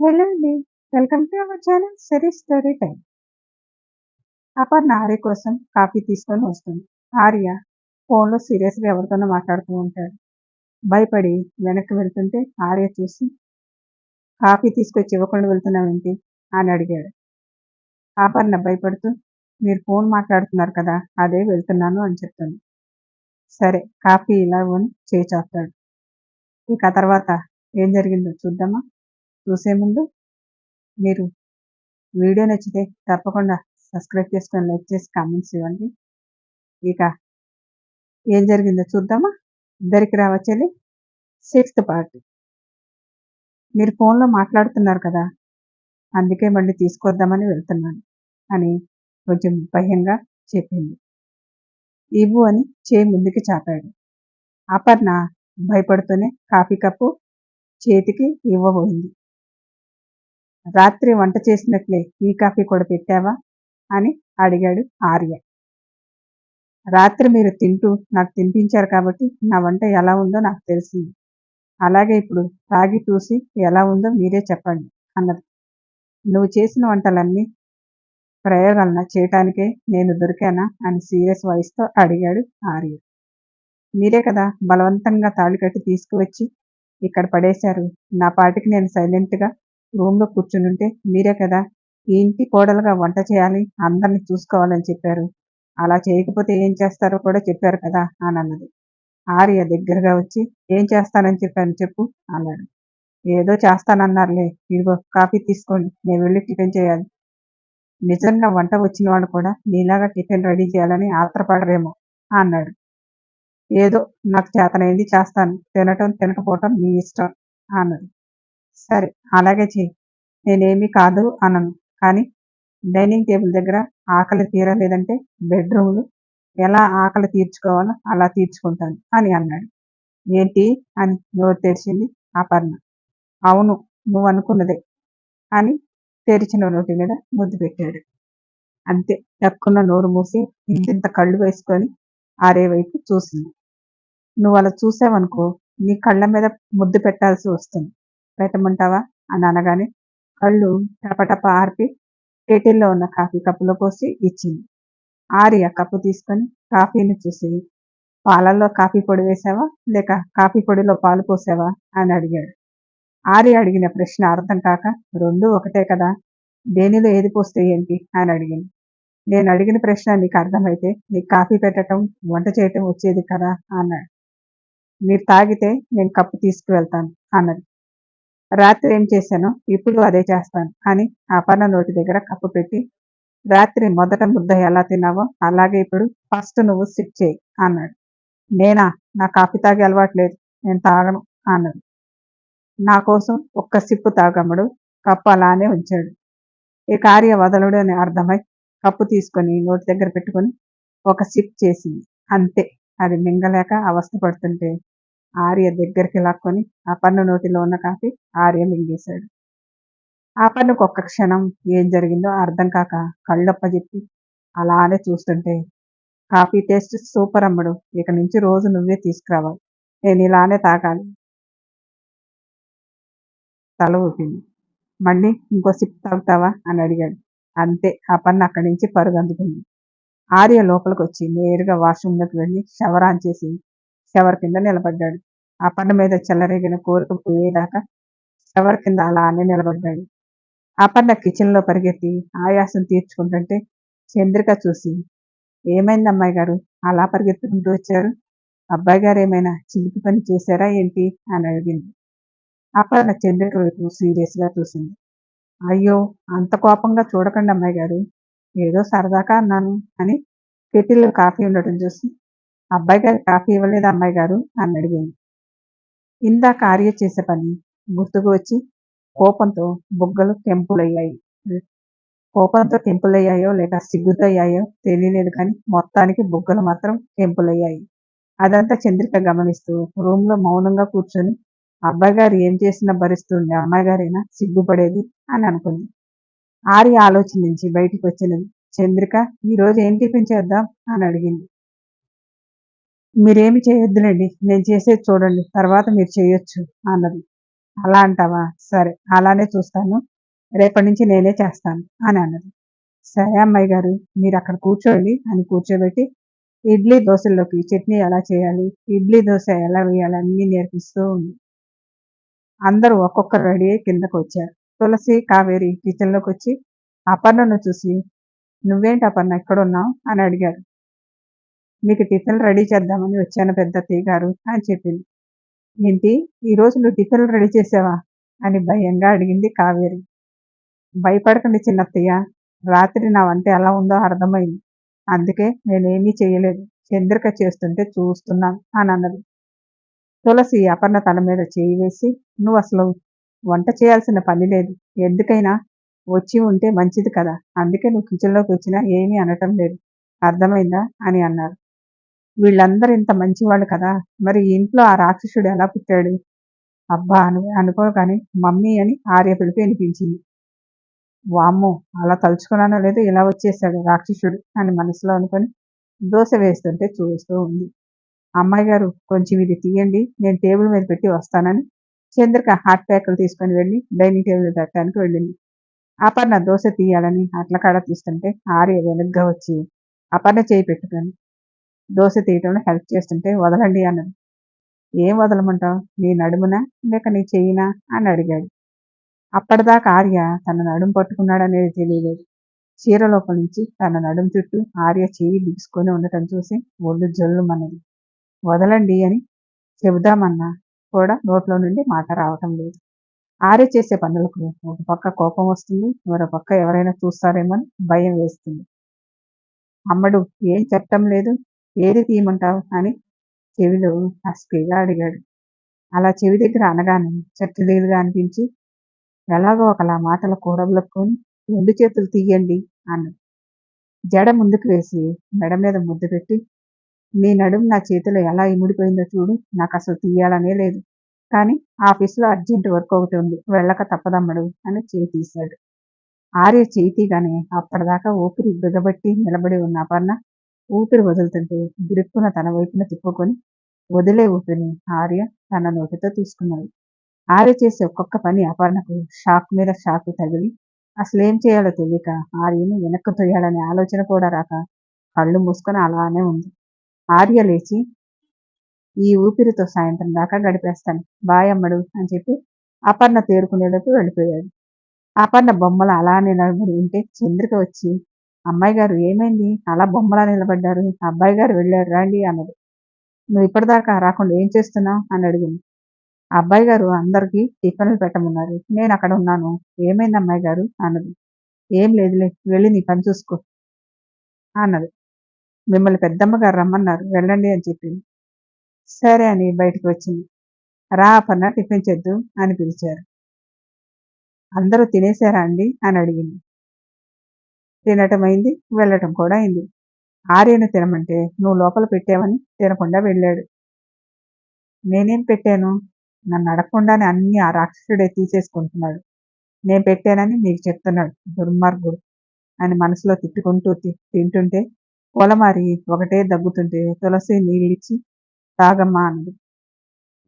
Hello అండి. Welcome to our channel Siri story time. Aparna Arya కోసం coffee తీసుకొని వస్తుంది. ఆర్య ఫోన్‌లో సీరియస్‌గా ఎవరితోనో మాట్లాడుతూ ఉంటాడు. భయపడి వెనక్కి వెళ్తుంటే ఆర్య చూసి కాఫీ తీసుకొచ్చి ఇవ్వకుండా వెళ్తున్నావేంటి? అని అడిగాడు. అపర్ణ భయపడుతూ మీరు ఫోన్ మాట్లాడుతున్నారు కదా! అదే వెళ్తున్నాను అని చెప్తుంది. సరే కాఫీ ఇలా అని చేయి ఇక తర్వాత ఏం జరిగిందో చూద్దామా? చూసే ముందు మీరు వీడియో నచ్చితే తప్పకుండా సబ్స్క్రైబ్ చేసుకొని లైక్ చేసి కామెంట్స్ ఇవ్వండి. ఇక ఏం జరిగిందో చూద్దామా? ఇద్దరికి రావచ్చని సిక్స్త్ పార్ట్. మీరు ఫోన్‌లో మాట్లాడుతున్నారు కదా! అందుకే మళ్ళీ తీసుకొద్దామని వెళ్తున్నాను అని కొంచెం భయంగా చెప్పింది. ఇవ్వు అని చేయి ముందుకి చాపాడు. అపర్ణ భయపడుతూనే కాఫీ కప్పు చేతికి ఇవ్వబోయింది. రాత్రి వంట చేసినట్లే ఈ కాఫీ కూడా పెట్టావా? అని అడిగాడు ఆర్య. రాత్రి మీరు తింటూ నాకు తినిపించారు కాబట్టి నా వంట ఎలా ఉందో నాకు తెలిసింది. అలాగే ఇప్పుడు తాగి చూసి ఎలా ఉందో మీరే చెప్పండి అన్నది. నువ్వు చేసిన వంటలన్నీ ప్రయోగాలన చేయటానికే నేను దొరికానా? అని సీరియస్ వాయిస్‌తో అడిగాడు ఆర్య. మీరే కదా బలవంతంగా తాళి కట్టి తీసుకువచ్చి ఇక్కడ పడేశారు. నా పాటికి నేను సైలెంట్‌గా రూమ్‌లో కూర్చునుంటే మీరే కదా ఈ ఇంటి కోడలుగా వంట చేయాలి, అందరిని చూసుకోవాలని చెప్పారు. అలా చేయకపోతే ఏం చేస్తారో కూడా చెప్పారు కదా! అనన్నది. ఆర్య దగ్గరగా వచ్చి ఏం చేస్తానని చెప్పాను చెప్పు అన్నాడు. ఏదో చేస్తానన్నారులే. ఇదిగో కాఫీ తీసుకోండి. నేను వెళ్ళి టిఫిన్ చేయాలి. నిజంగా వంట వచ్చిన వాడు కూడా నీలాగా టిఫిన్ రెడీ చేయాలని ఆత్రపడరేమో అన్నాడు. ఏదో నాకు చేతనైంది చేస్తాను. తినటం తినకపోవటం మీ ఇష్టం అన్నది. సరే అలాగే చెయ్యి. నేనేమీ కాదు అనను. కానీ డైనింగ్ టేబుల్ దగ్గర ఆకలి తీరలేదంటే బెడ్‌రూమ్‌లో ఎలా ఆకలి తీర్చుకోవాలో అలా తీర్చుకుంటాను అని అన్నాడు. ఏంటి? అని నోరు తెరిచింది అపర్ణ. అవును నువ్వు అనుకున్నదే అని తెరిచిన నోటి మీద ముద్దు పెట్టాడు. అంతే తక్కువ నోరు మూసి ఇంతింత కళ్ళు వేసుకొని ఆరే వైపు చూసింది. నువ్వు అలా చూసావనుకో నీ కళ్ళ మీద ముద్దు పెట్టాల్సి వస్తుంది. పెట్టమంటావా? అని అనగానే కళ్ళు టపటప ఆర్పి కేటిల్లో ఉన్న కాఫీ కప్పులో పోసి ఇచ్చింది. ఆర్య కప్పు తీసుకొని కాఫీని చూసి పాలల్లో కాఫీ పొడి వేసావా లేక కాఫీ పొడిలో పాలు పోసావా? అని అడిగాడు. ఆర్య అడిగిన ప్రశ్న అర్థం కాక రెండు ఒకటే కదా! దేనిలో ఏది పోస్తే ఏంటి? అని అడిగింది. నేను అడిగిన ప్రశ్న నీకు అర్థమైతే నీకు కాఫీ పెట్టటం, వంట చేయటం వచ్చేది కదా! అన్నాడు. మీరు తాగితే నేను కప్పు తీసుకువెళ్తాను అన్నది. రాత్రి ఏం చేశానో ఇప్పుడు అదే చేస్తాను అని అపర్ణ నోటి దగ్గర కప్పు పెట్టి రాత్రి మొదట ముద్ద ఎలా తిన్నావో అలాగే ఇప్పుడు ఫస్ట్ నువ్వు సిట్ చేయి అన్నాడు. నేనా? నా కాఫీ తాగే అలవాటు లేదు. నేను తాగను అన్నాడు నా కోసం ఒక్క సిప్పు తాగమ్మడు కప్పు అలానే ఉంచాడు. ఈ కార్య వదలడు అని అర్థమై కప్పు తీసుకొని నోటి దగ్గర పెట్టుకొని ఒక సిప్ చేసింది. అంతే అది మింగలేక అవస్థ పడుతుంటే ఆర్య దగ్గరికి లాక్కొని అపర్ణ నోటిలో ఉన్న కాఫీ ఆర్య మింగేశాడు. అపర్ణకు ఒక్క క్షణం ఏం జరిగిందో అర్థం కాక కళ్ళప్పజెప్పి అలానే చూస్తుంటే కాఫీ టేస్ట్ సూపర్ అమ్మడు. ఇక నుంచి రోజు నువ్వే తీసుకురావాలి. నేను ఇలానే తాగాలి. తల ఊపింది. మళ్ళీ ఇంకో సిప్ తాగుతావా? అని అడిగాడు. అంతే అపర్ణ అక్కడి నుంచి పరుగు అందుకుంది ఆర్య లోపలికి వచ్చి నేరుగా వాష్‌రూమ్‌లోకి వెళ్ళి షవర్ ఆన్ చేసి షవర్ కింద నిలబడ్డాడు. ఆ పండు మీద చెల్లరేగిన కోరిక పోయేదాకా షవర్ కింద అలానే నిలబడ్డాడు. అపర్ణ కిచెన్‌లో పరిగెత్తి ఆయాసం తీర్చుకుంటుంటే చంద్రిక చూసి ఏమైంది అమ్మాయి గారు? అలా పరిగెత్తుకుంటూ వచ్చారు? అబ్బాయి గారు ఏమైనా చిలిపి పని చేశారా ఏంటి? అని అడిగింది. అపర్ణ చంద్రిక వైపు సీరియస్‌గా చూసింది. అయ్యో! అంత కోపంగా చూడకండి అమ్మాయి గారు. ఏదో సరదాగా అన్నాను అని కెటిల్‌లో కాఫీ ఉండటం చూసి అబ్బాయి గారు కాఫీ ఇవ్వలేదు అమ్మాయి గారు? అని అడిగాను ఇందాక ఆర్య చేసే పని గుర్తుకు వచ్చి కోపంతో బుగ్గలు కెంపులయ్యాయి. కోపంతో కెంపులయ్యాయో లేక సిగ్గుతో అయ్యాయో తెలియలేదు కానీ మొత్తానికి బుగ్గలు మాత్రం కెంపులయ్యాయి. అదంతా చంద్రిక గమనిస్తూ రూమ్‌లో మౌనంగా కూర్చొని అబ్బాయి గారు ఏం చేసినా భరిస్తుంది అమ్మాయి గారేనా సిగ్గుపడేది అని అనుకుంది. ఆరి ఆలోచన నుంచి బయటికి వచ్చినది చంద్రిక ఈరోజు ఏం టిఫిన్ చేద్దాం? అని అడిగింది. మీరేమి చేయొద్దులేండి. నేను చేసేది చూడండి. తర్వాత మీరు చేయొచ్చు అన్నది. అలా అంటావా? సరే అలానే చూస్తాను. రేపటి నుంచి నేనే చేస్తాను అని అన్నది. సరే అమ్మాయి గారు మీరు అక్కడ కూర్చోండి అని కూర్చోబెట్టి ఇడ్లీ దోశల్లోకి చట్నీ ఎలా చేయాలి ఇడ్లీ దోశ ఎలా వేయాలి అన్నీ నేర్పిస్తూ ఉంది. అందరూ ఒక్కొక్కరు రెడీ అయ్యి కిందకు వచ్చారు. తులసి కావేరి కిచెన్లోకి వచ్చి అపర్ణను చూసి నువ్వేంటి అపర్ణ ఎక్కడున్నావు? అని అడిగారు. మీకు టిఫిన్ రెడీ చేద్దామని వచ్చాను పెద్ద గారు అని చెప్పింది. ఏంటి? ఈరోజు నువ్వు టిఫిన్ రెడీ చేసావా? అని భయంగా అడిగింది కావేరి. భయపడకండి చిన్నత్తయ్య రాత్రి నా వంట ఎలా ఉందో అర్థమైంది. అందుకే నేనేమీ చేయలేదు. చంద్రిక చేస్తుంటే చూస్తున్నాను అని అన్నది. తులసి అపర్ణ తల మీద చేయి వేసి నువ్వు అసలు వంట చేయాల్సిన పని లేదు. ఎందుకైనా వచ్చి ఉంటే మంచిది కదా. అందుకే నువ్వు కిచెన్లోకి వచ్చినా ఏమీ అనటం లేదు. అర్థమైందా? అని అన్నారు. వీళ్ళందరూ ఇంత మంచివాళ్ళు కదా. మరి ఇంట్లో ఆ రాక్షసుడు ఎలా పుట్టాడు? అబ్బా అను అనుకోగానే మమ్మీ అని ఆర్య పిలిపి అనిపించింది వామ్మో అలా తలుచుకున్నానో లేదో ఇలా వచ్చేసాడు రాక్షసుడు అని మనసులో అనుకొని దోశ వేస్తుంటే చూస్తూ ఉంది. అమ్మాయి గారు కొంచెం ఇది తీయండి నేను టేబుల్ మీద పెట్టి వస్తానని చంద్రిక హాట్ ప్యాకులు తీసుకొని వెళ్ళి డైనింగ్ టేబుల్ పెట్టడానికి వెళ్ళింది. అపర్ణ దోశ తీయాలని అట్ల కాడ తీస్తుంటే ఆర్య వెనగ్గా వచ్చి అపర్ణ చేయి పెట్టుకొని దోశ తీయటంలో హెల్ప్ చేస్తుంటే వదలండి అన్నది ఏం వదలమంటావు? నీ నడుమునా? లేక నీ చెయ్యినా? అని అడిగాడు. అప్పటిదాకా ఆర్య తన నడుము పట్టుకున్నాడనేది తెలియలేదు. చీర లోపల నుంచి తన నడుము చుట్టూ ఆర్య చేయి బిగుసుకొని ఉండటం చూసి ఒళ్ళు జల్లుమన్నది. వదలండి అని చెబుదామన్నా కూడా నోట్లో నుండి మాట రావటం లేదు. ఆర్య చేసే పనులకు ఒక పక్క కోపం వస్తుంది మరో పక్క ఎవరైనా చూస్తారేమని భయం వేస్తుంది. అమ్మడు ఏం చెప్పటం లేదు? ఏది తీయమంటావు అని చెవిలో హస్కీగా అడిగాడు. అలా చెవి దగ్గర అనగానే చట్టుదీలుగా అనిపించి ఎలాగో ఒకలా మాటలు కూడబలుక్కొని రెండు చేతులు తీయండి అన్నాడు. జడ ముందుకు వేసి మెడ మీద ముద్దు పెట్టి నీ నడుము నా చేతిలో ఎలా ఇముడిపోయిందో చూడు నాకు అసలు తీయాలనే లేదు. కానీ ఆఫీస్లో అర్జెంట్ వర్క్ ఒకటి ఉంది వెళ్ళక తప్పదమ్మడు అని చేయి తీశాడు. ఆర్య చేయి తీగానే అప్పటిదాకా ఊపిరి బిగబట్టి నిలబడి ఉన్న అపర్ణ ఊపిరి వదులుతుంటే బిరుక్కున తన వైపున తిప్పుకొని వదిలే ఊపిరిని ఆర్య తన నోటితో తీసుకున్నాడు. ఆర్య చేసే ఒక్కొక్క పని అపర్ణకు షాక్ మీద షాక్ తగిలి అసలు ఏం చేయాలో తెలియక ఆర్యని వెనక్కు తొయ్యాలనే ఆలోచన కూడా రాక కళ్ళు మూసుకొని అలానే ఉంది. ఆర్య లేచి ఈ ఊపిరితో సాయంత్రం దాకా గడిపేస్తాను. బాయ్ అమ్మడు అని చెప్పి అపర్ణ తేరుకునేలోపు వెళ్ళిపోయాడు. అపర్ణ బొమ్మలు అలానే నిలబడి ఉంటే చంద్రిక వచ్చి అమ్మాయి గారు ఏమైంది? అలా బొమ్మలా నిలబడ్డారు. అబ్బాయి గారు వెళ్ళారు రండి అన్నది. నువ్వు ఇప్పటిదాకా రాకుండా ఏం చేస్తున్నావు? అని అడిగింది. అబ్బాయి గారు అందరికీ టిఫిన్లు పెట్టమన్నారు. నేను అక్కడ ఉన్నాను. ఏమైంది అమ్మాయి గారు? అన్నది. ఏం లేదులే. వెళ్ళి నీ పని చూసుకో అన్నది. మిమ్మల్ని పెద్దమ్మ గారు రమ్మన్నారు. వెళ్ళండి అని చెప్పింది. సరే అని బయటకు వచ్చింది. రా అపర్ణ టిఫిన్ చేద్దు అని పిలిచారు. అందరూ తినేశారా అండి? అని అడిగింది. తినటం అయింది వెళ్ళటం కూడా అయింది. ఆర్యను తినమంటే నువ్వు లోపల పెట్టావని తినకుండా వెళ్ళాడు. నేనేం పెట్టాను? నన్ను అడగకుండానే అన్ని ఆ రాక్షసుడే తీసేసుకుంటున్నాడు. నేను పెట్టానని నీకు చెప్తున్నాడు దుర్మార్గుడు అని మనసులో తిట్టుకుంటూ తింటుంటే పొలమారి ఒకటే దగ్గుతుంటే తులసి నీళ్ళిచ్చి తాగమ్మా అన్నది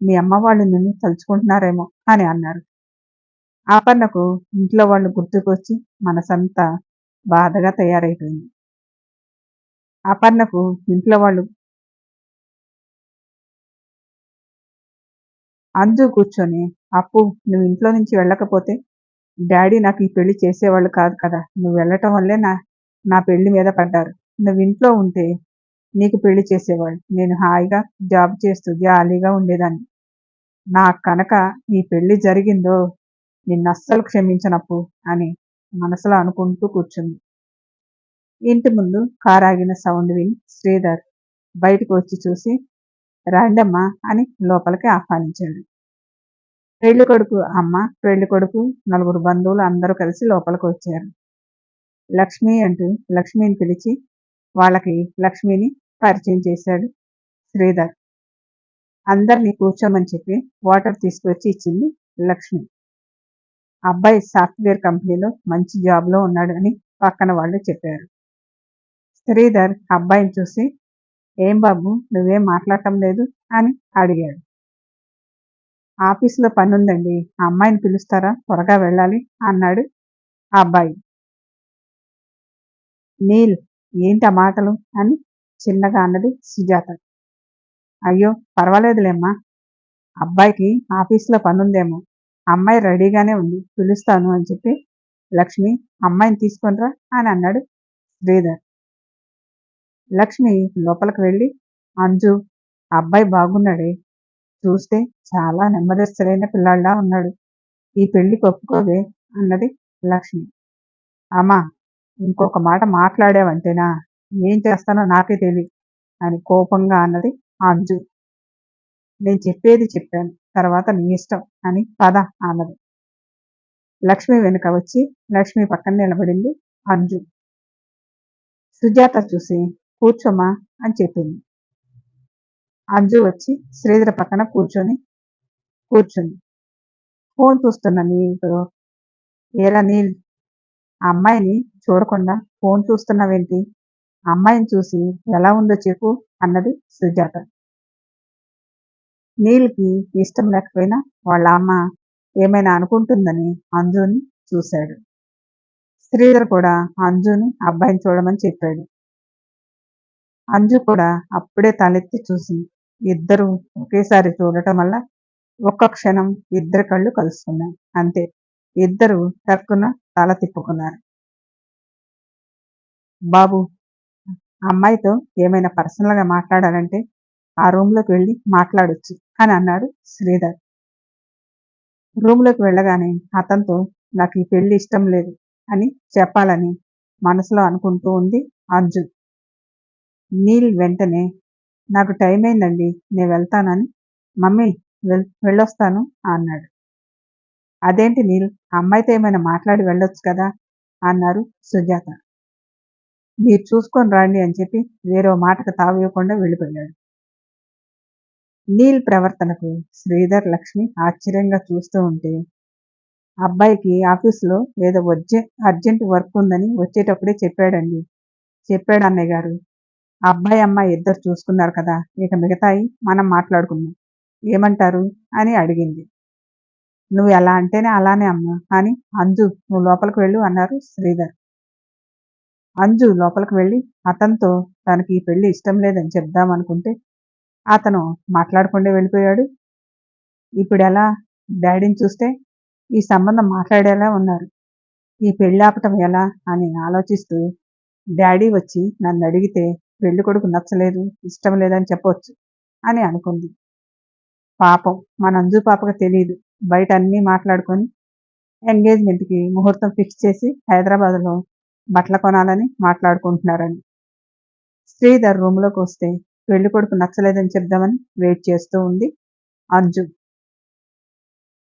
మీ అమ్మ వాళ్ళు నిన్ను తలుచుకుంటున్నారేమో అని అన్నారు. ఆపన్నకు ఇంట్లో వాళ్ళు గుర్తుకొచ్చి మనసంతా బాధగా తయారైపోయింది. అపర్ణకు ఇంట్లో వాళ్ళు అంజు కూర్చొని అప్పు నువ్వు ఇంట్లో నుంచి వెళ్ళకపోతే డాడీ నాకు ఈ పెళ్ళి చేసేవాళ్ళు కాదు కదా నువ్వు వెళ్ళటం వల్లే నా నా పెళ్ళి మీద పడ్డారు. నువ్వు ఇంట్లో ఉంటే నీకు పెళ్ళి చేసేవాళ్ళు. నేను హాయిగా జాబ్ చేస్తూ జాలీగా ఉండేదాన్ని. నా కనుక ఈ పెళ్ళి జరిగిందో నిన్ను అస్సలు క్షమించనప్పు అని మనసులో అనుకుంటూ కూర్చుంది. ఇంటి ముందు కారాగిన సౌండ్ విని శ్రీధర్ బయటకు వచ్చి చూసి రాండమ్మా అని లోపలికి ఆహ్వానించాడు. పెళ్ళి కొడుకు అమ్మ పెళ్ళి కొడుకు నలుగురు బంధువులు అందరూ కలిసి లోపలికి వచ్చారు. లక్ష్మి అంటూ లక్ష్మిని పిలిచి వాళ్ళకి లక్ష్మిని పరిచయం చేశాడు శ్రీధర్. అందరినీ కూర్చోమని చెప్పి వాటర్ తీసుకొచ్చి ఇచ్చింది లక్ష్మి. అబ్బాయి సాఫ్ట్వేర్ కంపెనీలో మంచి జాబ్లో ఉన్నాడు అని పక్కన వాళ్ళు చెప్పారు. శ్రీధర్ అబ్బాయిని చూసి ఏం బాబు నువ్వేం మాట్లాడటం లేదు? అని అడిగాడు. ఆఫీసులో పనుందండి అమ్మాయిని పిలుస్తారా? త్వరగా వెళ్ళాలి అన్నాడు ఆ అబ్బాయి. నీల్ ఏంటి ఆ మాటలు? అని చిన్నగా అన్నది సుజాత. అయ్యో పర్వాలేదులేమ్మా అబ్బాయికి ఆఫీసులో పనుందేమో అమ్మాయి రెడీగానే ఉంది. పిలుస్తాను అని చెప్పి లక్ష్మి అమ్మాయిని తీసుకొనిరా అని అన్నాడు శ్రీధర్. లక్ష్మి లోపలికి వెళ్ళి అంజు అబ్బాయి బాగున్నాడే? చూస్తే చాలా నెమ్మదస్తులైన పిల్లాళ్ళ ఉన్నాడు. ఈ పెళ్ళి ఒప్పుకోవే అన్నది లక్ష్మి. అమ్మా ఇంకొక మాట మాట్లాడావంటేనా? ఏం చేస్తానో నాకే తెలియదు అని కోపంగా అన్నది అంజు. నేను చెప్పేది చెప్పాను. తర్వాత నీ ఇష్టం అని పద అన్నది. లక్ష్మి వెనుక వచ్చి లక్ష్మి పక్కన నిలబడింది అంజు సుజాత చూసి కూర్చోమా అని చెప్పింది. అంజు వచ్చి శ్రీధర పక్కన కూర్చొని కూర్చుంది. ఫోన్ చూస్తున్న నీతో ఏరా నీల్ ఆ అమ్మాయిని చూడకుండా ఫోన్ చూస్తున్నావేంటి? అమ్మాయిని చూసి ఎలా ఉందో చెప్పు అన్నది సుజాత. నీల్కి ఇష్టం లేకపోయినా వాళ్ళ అమ్మ ఏమైనా అనుకుంటుందని అంజుని చూశాడు. శ్రీధర్ కూడా అంజుని అబ్బాయిని చూడమని చెప్పాడు. అంజు కూడా అప్పుడే తలెత్తి చూసింది ఇద్దరు ఒకేసారి చూడటం వల్ల ఒక్క క్షణం ఇద్దరు కళ్ళు కలుసుకున్నాయి. అంతే ఇద్దరు తక్కున తల తిప్పుకున్నారు. బాబు అమ్మాయితో ఏమైనా పర్సనల్గా మాట్లాడాలంటే ఆ రూమ్లోకి వెళ్ళి మాట్లాడొచ్చు అని అన్నాడు శ్రీధర్. రూమ్లోకి వెళ్ళగానే అతనితో నాకు ఈ పెళ్ళి ఇష్టం లేదు అని చెప్పాలని మనసులో అనుకుంటూ ఉంది అర్జున్. నీల్ వెంటనే నాకు టైం అయిందండి నేను వెళ్తానని మమ్మీ వెల్ వెళ్ళొస్తాను అన్నాడు. అదేంటి నీల్ అమ్మాయితో ఏమైనా మాట్లాడి వెళ్ళొచ్చు కదా అన్నారు సుజాత. మీరు చూసుకొని రండి అని చెప్పి వేరే మాటకు తావివ్వకుండా వెళ్ళిపోయాడు. నీల్ ప్రవర్తనకు శ్రీధర్ లక్ష్మి ఆశ్చర్యంగా చూస్తూ ఉంటే అబ్బాయికి ఆఫీసులో ఏదో వచ్చే అర్జెంట్ వర్క్ ఉందని వచ్చేటప్పుడే చెప్పాడండి. చెప్పాడు అన్నయ్య గారు. అబ్బాయి అమ్మాయి ఇద్దరు చూసుకున్నారు కదా ఇక మిగతాయి మనం మాట్లాడుకుందాం. ఏమంటారు? అని అడిగింది. నువ్వు ఎలా అంటేనే అలానే అమ్మా అని అంజు నువ్వు లోపలికి వెళ్ళు అన్నారు శ్రీధర్. అంజు లోపలికి వెళ్ళి అతనితో తనకి ఈ పెళ్ళి ఇష్టం లేదని చెప్దామనుకుంటే అతను మాట్లాడకుండా వెళ్ళిపోయాడు. ఇప్పుడు ఎలా? డాడీని చూస్తే ఈ సంబంధం మాట్లాడేలా ఉన్నారు. ఈ పెళ్ళి ఆపటం ఎలా? అని ఆలోచిస్తూ డాడీ వచ్చి నన్ను అడిగితే పెళ్ళి కొడుకు నచ్చలేదు ఇష్టం లేదని చెప్పవచ్చు అని అనుకుంది. పాపం మన అంజు పాపకు తెలియదు బయట అన్నీ మాట్లాడుకొని ఎంగేజ్మెంట్కి ముహూర్తం ఫిక్స్ చేసి హైదరాబాద్లో బట్టలు కొనాలని మాట్లాడుకుంటున్నారని. శ్రీధర్ రూమ్లోకి వస్తే పెళ్ళి కొడుకు నచ్చలేదని చెప్దామని వెయిట్ చేస్తూ ఉంది అర్జున్.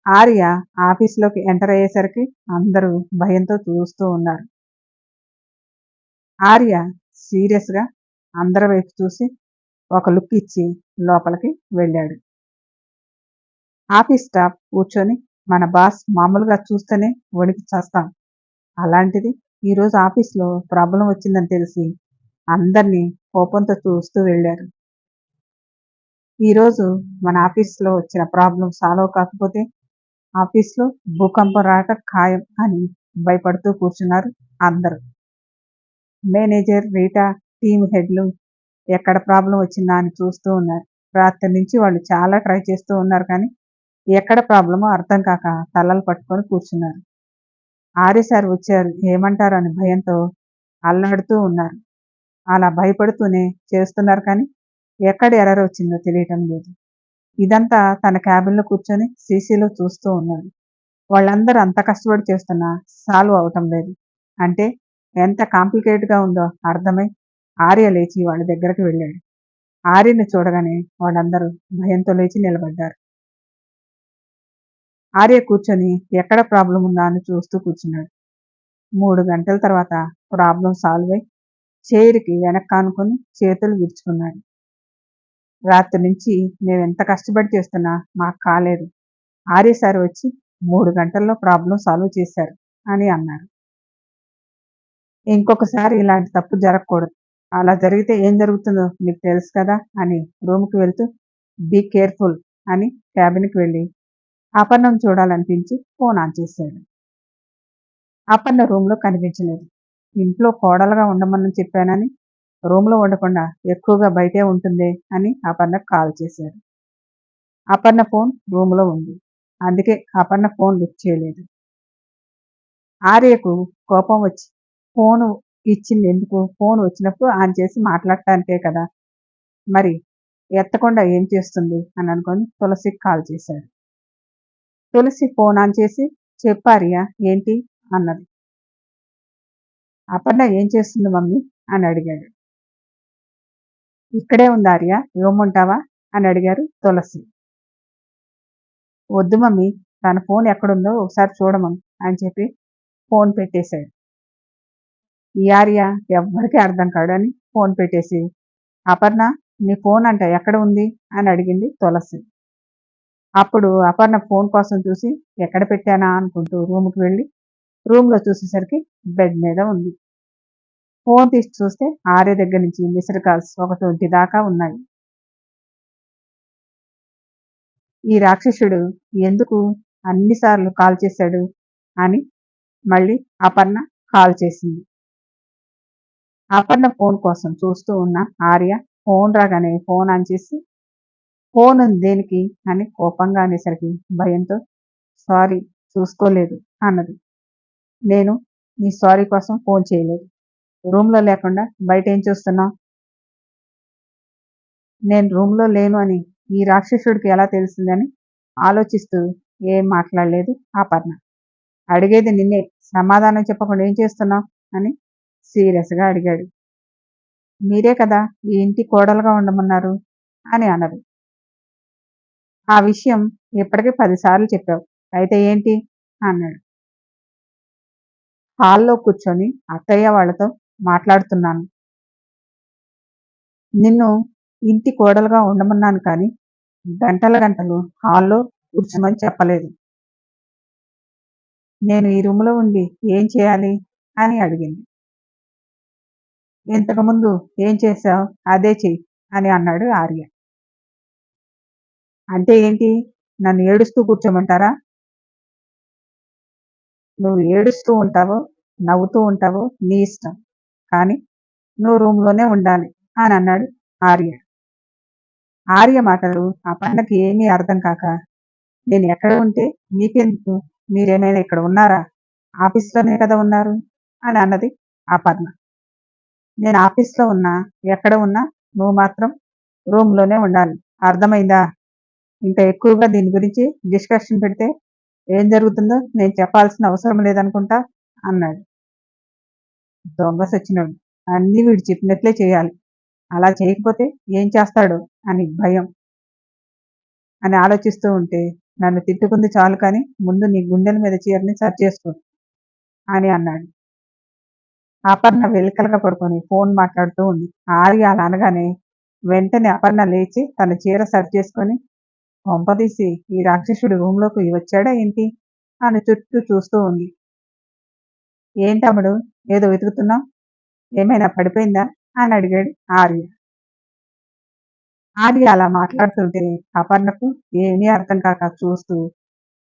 ఆర్య ఆఫీస్లోకి ఎంటర్ అయ్యేసరికి అందరూ భయంతో చూస్తూ ఉన్నారు. ఆర్య సీరియస్గా అందరి వైపు చూసి ఒక లుక్ ఇచ్చి లోపలికి వెళ్ళాడు. ఆఫీస్ స్టాఫ్ కూర్చొని మన బాస్ మామూలుగా చూస్తేనే వణికి చేస్తాం. అలాంటిది ఈరోజు ఆఫీస్లో ప్రాబ్లం వచ్చిందని తెలిసి అందరినీ కోపంతో చూస్తూ వెళ్ళారు. ఈరోజు మన ఆఫీస్లో వచ్చిన ప్రాబ్లం సాల్వ్ కాకపోతే ఆఫీస్లో భూకంపం రాక ఖాయం అని భయపడుతూ కూర్చున్నారు అందరూ. మేనేజర్ రీటా టీమ్ హెడ్లు ఎక్కడ ప్రాబ్లం వచ్చిందా అని చూస్తూ ఉన్నారు. రాత్రి నుంచి వాళ్ళు చాలా ట్రై చేస్తూ ఉన్నారు కానీ ఎక్కడ ప్రాబ్లమో అర్థం కాక తలలు పట్టుకొని కూర్చున్నారు. ఆర్య సార్ వచ్చారు ఏమంటారు అని భయంతో అల్లాడుతూ ఉన్నారు. అలా భయపడుతూనే చేస్తున్నారు కానీ ఎక్కడ ఎర్రర్ వచ్చిందో తెలియటం లేదు. ఇదంతా తన క్యాబిన్లో కూర్చొని సీసీలో చూస్తూ ఉన్నాడు. వాళ్ళందరూ అంత కష్టపడి చేస్తున్నా సాల్వ్ అవటం లేదు. అంటే ఎంత కాంప్లికేట్గా ఉందో అర్థమై ఆర్య లేచి వాళ్ళ దగ్గరకు వెళ్ళాడు. ఆర్యని చూడగానే వాళ్ళందరూ భయంతో లేచి నిలబడ్డారు. ఆర్య కూర్చొని ఎక్కడ ప్రాబ్లం ఉందా అని చూస్తూ కూర్చున్నాడు. మూడు గంటల తర్వాత ప్రాబ్లం సాల్వ్ అయి చైర్కి వెనక్కానుకొని చేతులు విరుచుకున్నాడు. రాత్రి నుంచి మేము ఎంత కష్టపడి చేస్తున్నా మాకు కాలేదు. ఆర్య సార్ వచ్చి మూడు గంటల్లో ప్రాబ్లం సాల్వ్ చేశారు అని అన్నారు. ఇంకొకసారి ఇలాంటి తప్పు జరగకూడదు. అలా జరిగితే ఏం జరుగుతుందో మీకు తెలుసు కదా అని రూమ్కి వెళ్తూ బీ కేర్ఫుల్ అని క్యాబిన్కి వెళ్ళి అపర్ణం చూడాలనిపించి ఫోన్ ఆన్ చేశాడు. అపర్ణ రూమ్లో కనిపించలేదు. ఇంట్లో కోడలుగా ఉండమని చెప్పానని రూమ్లో ఉండకుండా ఎక్కువగా బయటే ఉంటుంది అని అపర్ణ కాల్ చేశాడు. అపర్ణ ఫోన్ రూమ్లో ఉంది. అందుకే అపర్ణ ఫోన్ లిఫ్ట్ చేయలేదు. ఆర్యకు కోపం వచ్చి ఫోను ఇచ్చింది ఎందుకు? ఫోన్ వచ్చినప్పుడు ఆన్ చేసి మాట్లాడటానికే కదా. మరి ఎత్తకుండా ఏం చేస్తుంది? అని అనుకొని తులసికి కాల్ చేశాడు. తులసి ఫోన్ ఆన్ చేసి చెప్పారియా ఏంటి? అన్నది. అపర్ణ ఏం చేస్తుంది మమ్మీ? అని అడిగాడు. ఇక్కడే ఉంది ఆర్య ఇవ్వమంటావా అని అడిగారు తులసి. వద్దు మమ్మీ తన ఫోన్ ఎక్కడుందో ఒకసారి చూడమని అని చెప్పి ఫోన్ పెట్టేశాడు. ఈ ఆర్య ఎవ్వరికీ అర్థం కాడు అని ఫోన్ పెట్టేసి అపర్ణ నీ ఫోన్ అంట ఎక్కడ ఉంది? అని అడిగింది తులసి. అప్పుడు అపర్ణ ఫోన్ కోసం చూసి ఎక్కడ పెట్టానా అనుకుంటూ రూమ్కి వెళ్ళి రూమ్లో చూసేసరికి బెడ్ మీద ఉంది. ఫోన్ తీసి చూస్తే ఆర్య దగ్గర నుంచి మిస్డ్ కాల్స్ ఒక ట్వంటీ దాకా ఉన్నాయి. ఈ రాక్షసుడు ఎందుకు అన్నిసార్లు కాల్ చేశాడు అని మళ్ళీ అపర్ణ కాల్ చేసింది. అపర్ణ ఫోన్ కోసం చూస్తూ ఉన్న ఆర్య ఫోన్ రాగానే ఫోన్ ఆన్ చేసి ఫోన్ దేనికి? అని కోపంగా అనేసరికి భయంతో సారీ చూసుకోలేదు అన్నది. నేను నీ సారీ కోసం ఫోన్ చేయలేదు. రూమ్లో లేకుండా బయట ఏం చూస్తున్నావు? నేను రూమ్లో లేను అని ఈ రాక్షసుడికి ఎలా తెలిసిందని ఆలోచిస్తూ ఏం మాట్లాడలేదు అపర్ణ అడిగేది నిన్నే సమాధానం చెప్పకుండా ఏం చేస్తున్నావు? అని సీరియస్గా అడిగాడు. మీరే కదా ఈ ఇంటి కోడలుగా ఉండమన్నారు అని అన్నది ఆ విషయం ఇప్పటికీ పదిసార్లు చెప్పావు. అయితే ఏంటి? అన్నాడు. హాల్లో కూర్చొని అత్తయ్య వాళ్ళతో మాట్లాడుతున్నాను. నిన్ను ఇంటి కోడలుగా ఉండమన్నాను కానీ గంటల గంటలు హాల్లో కూర్చోమని చెప్పలేదు. నేను ఈ రూమ్లో ఉండి ఏం చేయాలి అని అడిగింది. ఇంతకుముందు ఏం చేశావు? అదే చెయ్యి అని అన్నాడు ఆర్య. అంటే ఏంటి? నన్ను ఏడుస్తూ కూర్చోమంటారా? నువ్వు ఏడుస్తూ ఉంటావో నవ్వుతూ ఉంటావో నీ ఇష్టం. కానీ నువ్వు రూమ్లోనే ఉండాలి అని అన్నాడు ఆర్య. ఆర్య మాటలు ఆ పండకి ఏమీ అర్థం కాక నేను ఎక్కడ ఉంటే మీకెందుకు? మీరేమైనా ఇక్కడ ఉన్నారా? ఆఫీస్లోనే కదా ఉన్నారు? అని అన్నది ఆ నేను ఆఫీస్లో ఉన్నా ఎక్కడ ఉన్నా నువ్వు మాత్రం రూమ్లోనే ఉండాలి. అర్థమైందా? ఇంకా ఎక్కువగా దీని గురించి డిస్కషన్ పెడితే ఏం జరుగుతుందో నేను చెప్పాల్సిన అవసరం లేదనుకుంటా అన్నాడు. దొంగ సచ్చినాడు అన్నీ వీడు చెప్పినట్లే చేయాలి. అలా చేయకపోతే ఏం చేస్తాడు? అని భయం. అని ఆలోచిస్తూ ఉంటే నన్ను తిట్టుకుంది చాలు కానీ ముందు నీ గుండెల మీద చీరని సర్చ్ చేసుకో అని అన్నాడు. అపర్ణ వెలికలుగా పడుకొని ఫోన్ మాట్లాడుతూ ఉంది. ఆరి అలా అనగానే వెంటనే అపర్ణ లేచి తన చీర సర్చ్ చేసుకొని కొంపదీసి ఈ రాక్షసుడు రూంలోకి వచ్చాడా ఏంటి? అని చుట్టూ చూస్తూ ఉంది. ఏంటమ్ముడు ఏదో వెతుకుతున్నావు? ఏమైనా పడిపోయిందా? అని అడిగాడు ఆర్య. ఆర్య అలా మాట్లాడుతుంటే అపర్ణకు ఏమీ అర్థం కాక చూస్తూ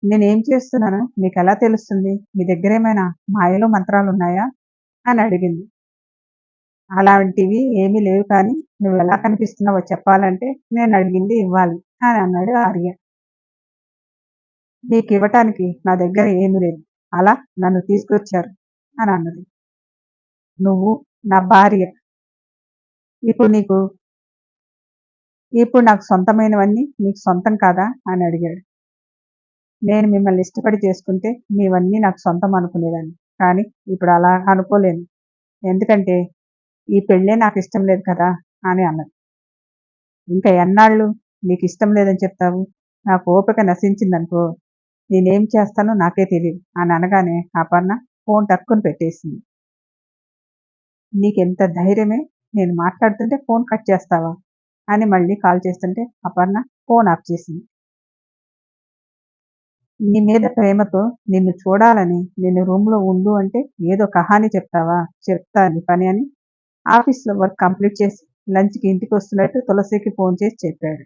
నేనేం చేస్తున్నాను? మీకు ఎలా తెలుస్తుంది? మీ దగ్గర ఏమైనా మాయలో మంత్రాలు ఉన్నాయా అని అడిగింది. అలాంటివి ఏమీ లేవు కానీ నువ్వు ఎలా కనిపిస్తున్నావో చెప్పాలంటే నేను అడిగింది ఇవ్వాలి అని అన్నాడు ఆర్య. నీకు ఇవ్వటానికి నా దగ్గర ఏమీ లేదు. అలా నన్ను తీసుకొచ్చారు అని అన్నది. నువ్వు నా భార్య. ఇప్పుడు నీకు ఇప్పుడు నాకు సొంతమైనవన్నీ నీకు సొంతం కాదా అని అడిగాడు. నేను మిమ్మల్ని ఇష్టపడి చేసుకుంటే మీవన్నీ నాకు సొంతం అనుకునేదాన్ని. కానీ ఇప్పుడు అలా అనుకోలేను ఎందుకంటే ఈ పెళ్ళే నాకు ఇష్టం లేదు కదా అని అన్నది. ఇంకా ఎన్నాళ్ళు నీకు ఇష్టం లేదని చెప్తావు? నాకు ఓపిక నశించిందనుకో నేనేం చేస్తానో నాకే తెలియదు అని అనగానే అపర్ణ ఫోన్ టక్కుని పెట్టేసింది. నీకెంత ధైర్యమే? నేను మాట్లాడుతుంటే ఫోన్ కట్ చేస్తావా? అని మళ్ళీ కాల్ చేస్తుంటే అపర్ణ ఫోన్ ఆఫ్ చేసింది. నీ మీద ప్రేమతో నిన్ను చూడాలని నిన్ను రూమ్లో ఉండు అంటే ఏదో కహాని చెప్తావా? చెప్తా నీ పని అని ఆఫీస్లో వర్క్ కంప్లీట్ చేసి లంచ్కి ఇంటికి వస్తున్నట్టు తులసికి ఫోన్ చేసి చెప్పాడు.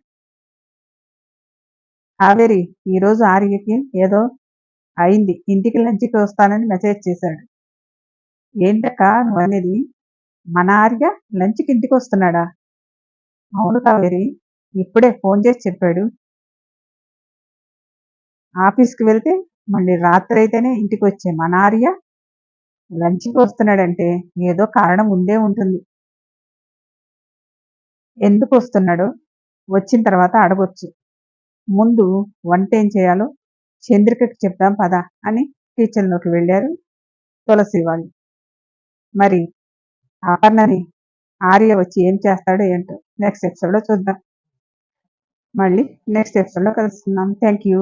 కావేరి ఈరోజు ఆర్యకి ఏదో అయింది. ఇంటికి లంచ్కి వస్తానని మెసేజ్ చేశాడు. ఏంటక్క నువ్వు అనేది? మన ఆర్య లంచ్కి ఇంటికి వస్తున్నాడా? అవును కావేరి ఇప్పుడే ఫోన్ చేసి చెప్పాడు. ఆఫీస్కి వెళ్తే మళ్ళీ రాత్రి అయితేనే ఇంటికి వచ్చే మన ఆర్య లంచ్కి వస్తున్నాడంటే ఏదో కారణం ఉండే ఉంటుంది. ఎందుకు వస్తున్నాడో? వచ్చిన తర్వాత అడగొచ్చు ముందు వంట ఏం చేయాలో చంద్రికకి చెప్దాం పదా అని కిచెన్లోకి వెళ్ళారు తులసి వాళ్ళు. మరి అపర్ణని ఆర్య వచ్చి ఏం చేస్తాడో ఏంటో నెక్స్ట్ ఎపిసోడ్లో చూద్దాం. మళ్ళీ నెక్స్ట్ ఎపిసోడ్లో కలుస్తున్నాం. Thank you